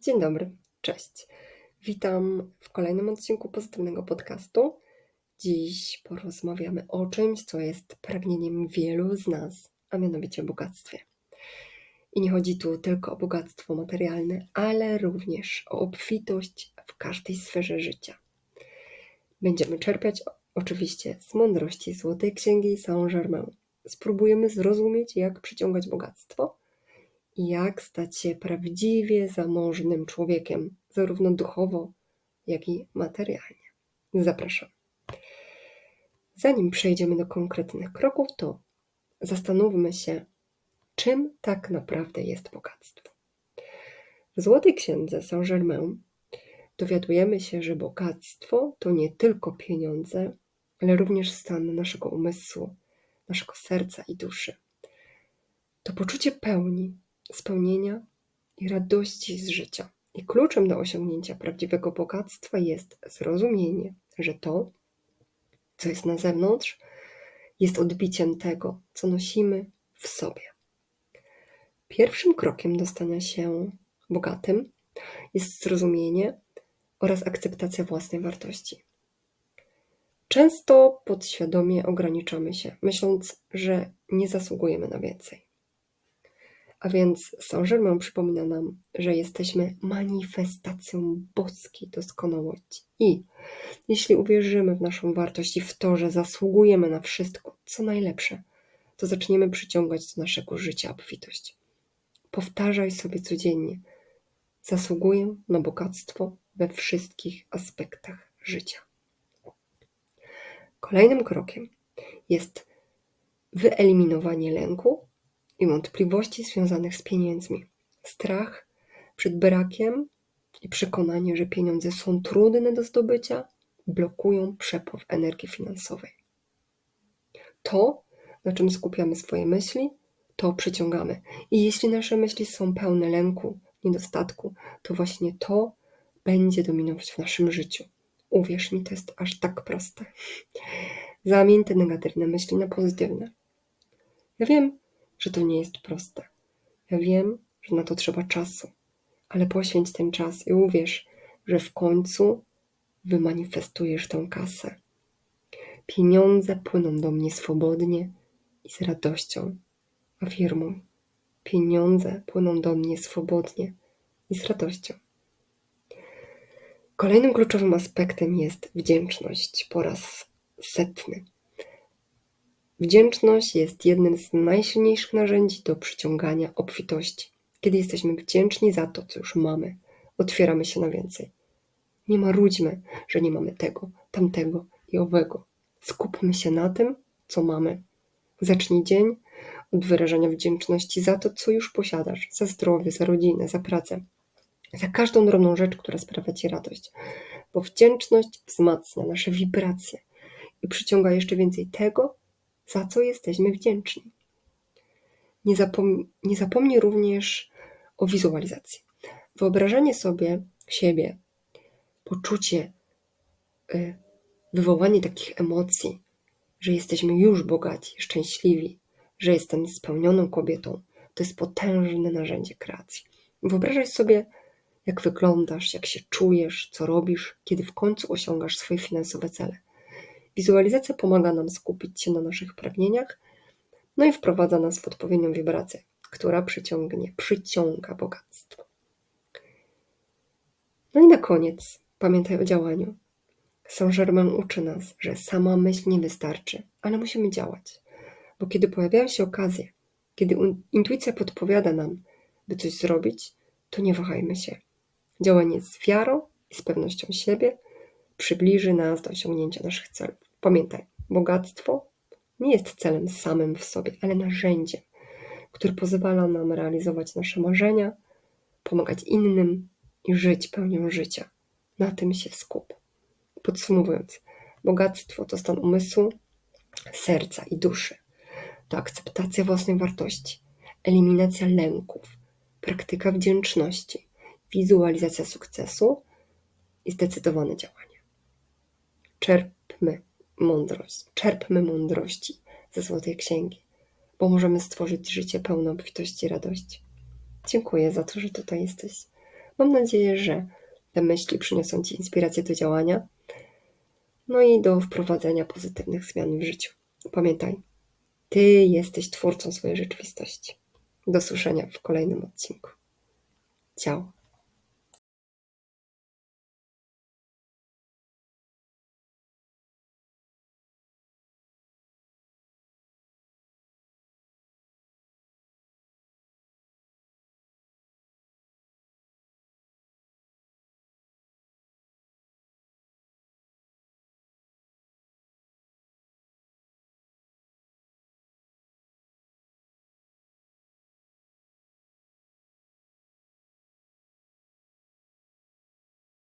Dzień dobry, cześć. Witam w kolejnym odcinku pozytywnego podcastu. Dziś porozmawiamy o czymś, co jest pragnieniem wielu z nas, a mianowicie o bogactwie. I nie chodzi tu tylko o bogactwo materialne, ale również o obfitość w każdej sferze życia. Będziemy czerpiać oczywiście z mądrości Złotej Księgi Saint-Germain. Spróbujemy zrozumieć, jak przyciągać bogactwo jak stać się prawdziwie zamożnym człowiekiem, zarówno duchowo, jak i materialnie. Zapraszam. Zanim przejdziemy do konkretnych kroków, to zastanówmy się, czym tak naprawdę jest bogactwo. W Złotej Księdze Saint-Germain dowiadujemy się, że bogactwo to nie tylko pieniądze, ale również stan naszego umysłu, naszego serca i duszy. To poczucie pełni, spełnienia i radości z życia. I kluczem do osiągnięcia prawdziwego bogactwa jest zrozumienie, że to, co jest na zewnątrz, jest odbiciem tego, co nosimy w sobie. Pierwszym krokiem do stania się bogatym jest zrozumienie oraz akceptacja własnej wartości. Często podświadomie ograniczamy się, myśląc, że nie zasługujemy na więcej. A więc Saint-Germain przypomina nam, że jesteśmy manifestacją boskiej doskonałości. I jeśli uwierzymy w naszą wartość i w to, że zasługujemy na wszystko, co najlepsze, to zaczniemy przyciągać do naszego życia obfitość. Powtarzaj sobie codziennie: Zasługuję na bogactwo we wszystkich aspektach życia. Kolejnym krokiem jest wyeliminowanie lęku i wątpliwości związanych z pieniędzmi. Strach przed brakiem i przekonanie, że pieniądze są trudne do zdobycia, blokują przepływ energii finansowej. To, na czym skupiamy swoje myśli, to przyciągamy. I jeśli nasze myśli są pełne lęku, niedostatku, to właśnie to będzie dominować w naszym życiu. Uwierz mi, to jest aż tak proste. Zamień te negatywne myśli na pozytywne. Ja wiem, że to nie jest proste. Ja wiem, że na to trzeba czasu, ale poświęć ten czas i uwierz, że w końcu wymanifestujesz tę kasę. Pieniądze płyną do mnie swobodnie i z radością. Afirmuj. Pieniądze płyną do mnie swobodnie i z radością. Kolejnym kluczowym aspektem jest wdzięczność po raz setny. Wdzięczność jest jednym z najsilniejszych narzędzi do przyciągania obfitości. Kiedy jesteśmy wdzięczni za to, co już mamy, otwieramy się na więcej. Nie marudźmy, że nie mamy tego, tamtego i owego. Skupmy się na tym, co mamy. Zacznij dzień od wyrażania wdzięczności za to, co już posiadasz, za zdrowie, za rodzinę, za pracę, za każdą drobną rzecz, która sprawia Ci radość. Bo wdzięczność wzmacnia nasze wibracje i przyciąga jeszcze więcej tego, za co jesteśmy wdzięczni. Nie, zapom nie zapomnij również o wizualizacji. Wyobrażanie sobie siebie, poczucie, y, wywołanie takich emocji, że jesteśmy już bogaci, szczęśliwi, że jestem spełnioną kobietą, to jest potężne narzędzie kreacji. Wyobrażaj sobie, jak wyglądasz, jak się czujesz, co robisz, kiedy w końcu osiągasz swoje finansowe cele. Wizualizacja pomaga nam skupić się na naszych pragnieniach, no i wprowadza nas w odpowiednią wibrację, która przyciągnie, przyciąga bogactwo. No i na koniec pamiętaj o działaniu. Saint-Germain uczy nas, że sama myśl nie wystarczy, ale musimy działać. Bo kiedy pojawiają się okazje, kiedy intuicja podpowiada nam, by coś zrobić, to nie wahajmy się. Działanie z wiarą i z pewnością siebie przybliży nas do osiągnięcia naszych celów. Pamiętaj, bogactwo nie jest celem samym w sobie, ale narzędziem, które pozwala nam realizować nasze marzenia, pomagać innym i żyć pełnią życia. Na tym się skup. Podsumowując, bogactwo to stan umysłu, serca i duszy. To akceptacja własnej wartości, eliminacja lęków, praktyka wdzięczności, wizualizacja sukcesu i zdecydowane działanie. Czerpmy mądrość. Czerpmy mądrości ze Złotej Księgi, bo możemy stworzyć życie pełne obfitości i radości. Dziękuję za to, że tutaj jesteś. Mam nadzieję, że te myśli przyniosą Ci inspirację do działania, no i do wprowadzenia pozytywnych zmian w życiu. Pamiętaj, Ty jesteś twórcą swojej rzeczywistości. Do słyszenia w kolejnym odcinku. Ciao.